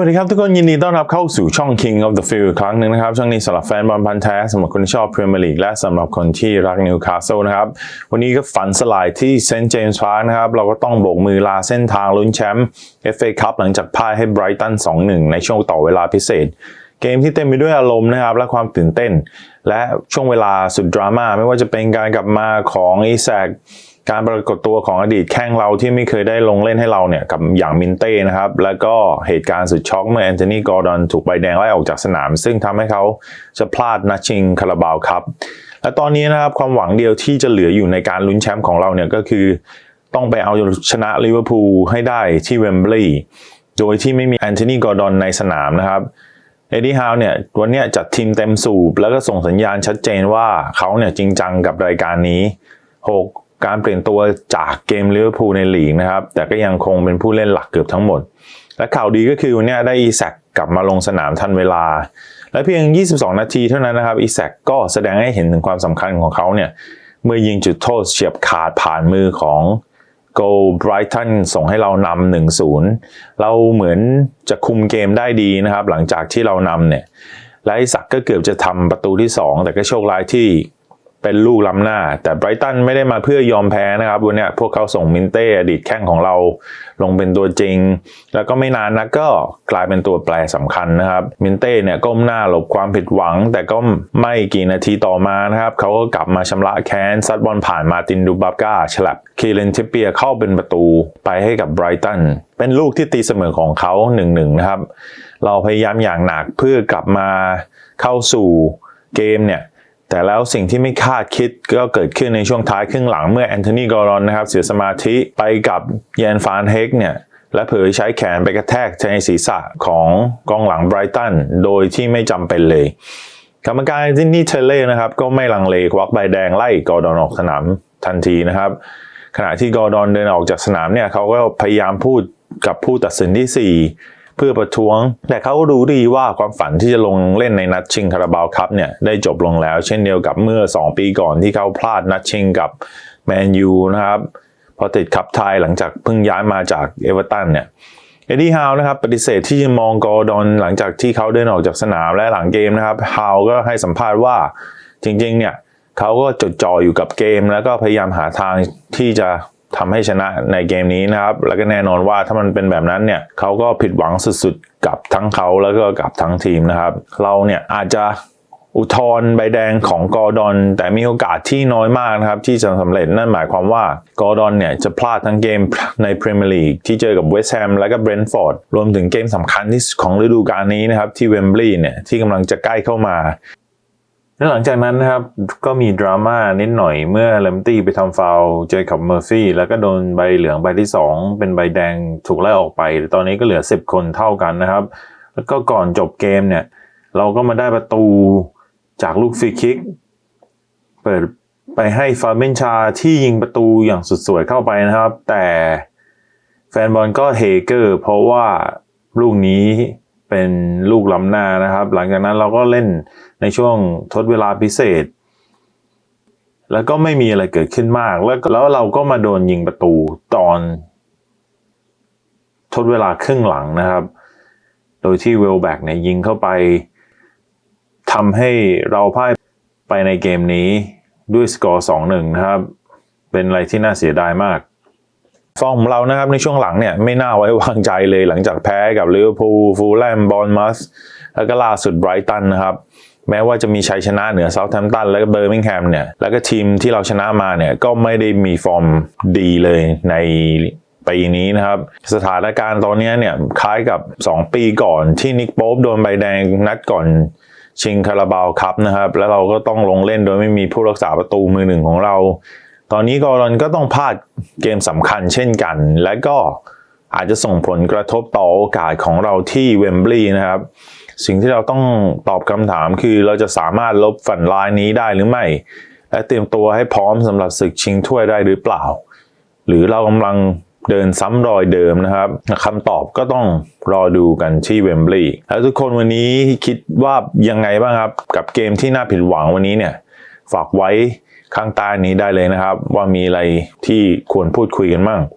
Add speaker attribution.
Speaker 1: วัสดีครับทุกคนยินดีต้อนรับเข้าสู่ช่อง King of the Field ครั้งหนึ่งนะครับ ช่องนี้สำหรับแฟนบอลพันธ์แท้สำหรับคนที่ชอบพรีเมียร์ลีกและสำหรับคนที่รักนิวคาสเซิลนะครับ วันนี้ก็ฝันสลายที่เซนต์เจมส์พาร์คนะครับ เราก็ต้องโบกมือลาเส้นทางลุ้นแชมป์ FA Cup หลังจากพ่ายให้ไบรตัน 2-1 ในช่วงต่อเวลาพิเศษ เกมที่เต็มไปด้วยอารมณ์นะครับ และความตื่นเต้น และช่วงเวลาสุดดราม่าไม่ว่าจะเป็นการกลับมาของอีแซก การปรากฏตัวของอดีตแข้งเราที่ไม่เคยได้ลงเล่นให้เราเนี่ยกับอย่างมินเต้นะครับ แล้วก็เหตุการณ์สุดช็อกเมื่อแอนโทนีกอร์ดอนถูกใบแดงไล่ออกจากสนาม ซึ่งทำให้เขาจะพลาดนัดชิงคาราบาวครับ และตอนนี้นะครับความหวังเดียวที่จะเหลืออยู่ในการลุ้นแชมป์ของเราเนี่ยก็คือ ต้องไปเอาชนะลิเวอร์พูลให้ได้ที่เวมบลีย์โดยที่ไม่มีแอนโทนีกอร์ดอนในสนามนะครับเอ็ดดี้ฮาวเนี่ยวันนี้จัดทีมเต็มสูบ แล้วก็ส่งสัญญาณชัดเจนว่าเขาเนี่ยจริงจังกับรายการนี้ 6. การเปลี่ยนตัวจากเกมลิเวอร์พูลในลีกนะครับ แต่ก็ยังคงเป็นผู้เล่นหลักเกือบทั้งหมด และข่าวดีก็คือวันเนี้ยได้อีแซกกลับมาลงสนามทันเวลา และเพียง 22 นาทีเท่านั้นนะครับอีแซกก็แสดงให้เห็นถึงความสำคัญของเขาเนี่ยเมื่อยิงจุดโทษเฉียบขาดผ่านมือของโกลไบรตันส่งให้เรานำ1-0เราเหมือนจะคุมเกมได้ดีนะครับ หลังจากที่เรานำเนี่ยแลซักก็เกือบจะทำประตูที่ 2 แต่ก็โชคร้ายที่ เป็นลูกล้ำหน้า แต่ไบรตันไม่ได้มาเพื่อยอมแพ้นะครับวันนี้พวกเขาส่งมินเต้อดีตแข้งของเราลงเป็นตัวจริง แล้วก็ไม่นานนะก็กลายเป็นตัวแปรสำคัญนะครับ มินเต้เนี่ยก้มหน้าหลบความผิดหวัง แต่ก็ไม่กี่นาทีต่อมานะครับเขาก็กลับมาชำระแค้นซัดบอลผ่านมาตินดูบับก้าฉลับคีเลนเทเปียเข้าเป็นประตูไปให้กับไบรตันเป็นลูกที่ตีเสมอของเขา1นหนึ่งนะครับ เราพยายามอย่างหนักเพื่อกลับมาเข้าสู่เกมเนี่ย แต่แล้วสิ่งที่ไม่คาดคิดก็เกิดขึ้นในช่วงท้ายครึ่งหลังเมื่อแอนโทนีกอรอนนะครับเสียสมาธิไปกับแยนฟานเฮกเนี่ยและเผยใช้แขนไปกระแทกในศีรษะของกองหลังไบรตันโดยที่ไม่จำเป็นเลยกรรมการที่นี่เทเล่นะครับก็ไม่ลังเลควักใบแดงไล่กอร์ดอนออกสนามทันทีนะครับ ขณะที่กอร์ดอนเดินออกจากสนามเนี่ยเขาก็พยายามพูดกับผู้ตัดสินที่ 4 เพื่อประท้วง แต่เขารู้ดีว่าความฝันที่จะลงเล่นในนัดชิงคาราบาวครับเนี่ยได้จบลงแล้ว เช่นเดียวกับเมื่อ 2 ปีก่อนที่เขาพลาดนัดชิงกับแมนยูนะครับพอติดขับไทยหลังจากเพิ่งย้ายมาจากเอเวอร์ตันเนี่ยเอ็ดดี้ฮาวนะครับปฏิเสธที่จะมองกอร์ดอนหลังจากที่เขาเดินออกจากสนามและหลังเกมนะครับฮาวก็ให้สัมภาษณ์ว่าจริงๆเนี่ยเขาก็จดจ่ออยู่กับเกม แล้วก็พยายามหาทางที่จะ ทำให้ชนะในเกมนี้นะครับ แล้วก็แน่นอนว่าถ้ามันเป็นแบบนั้นเนี่ยเขาก็ผิดหวังสุดๆ กับทั้งเขาแล้วก็กับทั้งทีมนะครับ เราเนี่ยอาจจะอุทธร์ใบแดงของกอร์ดอน แต่มีโอกาสที่น้อยมากนะครับ ที่จะสำเร็จนั่นหมายความว่ากอร์ดอนเนี่ยจะพลาดทั้งเกมในพรีเมียร์ลีกที่เจอกับเวสต์แฮมและก็เบรนท์ฟอร์ดรวมถึงเกมสำคัญที่ของฤดูกาลนี้นะครับ ที่เวมบลีย์เนี่ยที่กำลังจะใกล้เข้ามา และหลังจากนั้นนะครับก็มีดราม่านิดหน่อยเมื่อเลมตี้ไปทำฟาวเจอกับเมอร์ฟี่แล้วก็โดนใบเหลืองใบที่ 2 เป็นใบแดงถูกไล่ออกไป ตอนนี้ก็เหลือ 10 คนเท่ากันนะครับ แล้วก็ก่อนจบเกมเนี่ย เราก็มาได้ประตูจากลูกฟรีคิก เปิดไปให้ฟาเบนชาที่ยิงประตูอย่างสุดสวยเข้าไปนะครับ แต่แฟนบอลก็เฮเกอร์เพราะว่าลูกนี้ เป็นลูกล้ำหน้านะครับ หลังจากนั้นเราก็เล่นในช่วงทดเวลาพิเศษ แล้วก็ไม่มีอะไรเกิดขึ้นมาก แล้วแล้วเราก็มาโดนยิงประตูตอนทดเวลาครึ่งหลังนะครับ โดยที่เวลแบกเนี่ยยิงเข้าไปทำให้เราพ่ายไปในเกมนี้ด้วยสกอร์ 2-1 นะครับ เป็นอะไรที่น่าเสียดายมาก ฟอร์มเรานะครับในช่วงหลังเนี่ยไม่น่าไว้วางใจเลยหลังจากแพ้กับลิเวอร์พูลฟูลแลมบอลมัสแล้วก็ล่าสุดไบรตันนะครับแม้ว่าจะมีชัยชนะเหนือเซาท์แฮมป์ตันและก็เบอร์มิงแฮมเนี่ยแล้วก็ทีมที่เราชนะมาเนี่ยก็ไม่ได้มีฟอร์มดีเลยในปีนี้นะครับ สถานการณ์ตอนนี้เนี่ยคล้ายกับ 2 ปีก่อนที่นิกโป๊ปโดนใบแดงนัดก่อนชิงคาราบาวครับนะครับ แล้วเราก็ต้องลงเล่นโดยไม่มีผู้รักษาประตูมือหนึ่งของเรา ตอนนี้กอรอนก็ต้องพลาดเกมสำคัญเช่นกัน และก็อาจจะส่งผลกระทบต่อโอกาสของเราที่เวมบลีย์นะครับ สิ่งที่เราต้องตอบคำถามคือเราจะสามารถลบฝันร้ายนี้ได้หรือไม่ และเตรียมตัวให้พร้อมสำหรับศึกชิงถ้วยได้หรือเปล่า หรือเรากำลังเดินซ้ำรอยเดิมนะครับคำตอบก็ต้องรอดูกันที่เวมบลีย์แล้วทุกคนวันนี้คิดว่ายังไงบ้างครับ กับเกมที่น่าผิดหวังวันนี้เนี่ย ฝากไว้ ข้างใต้นี้ได้เลยนะครับ ว่ามีอะไรที่ควรพูดคุยกันบ้าง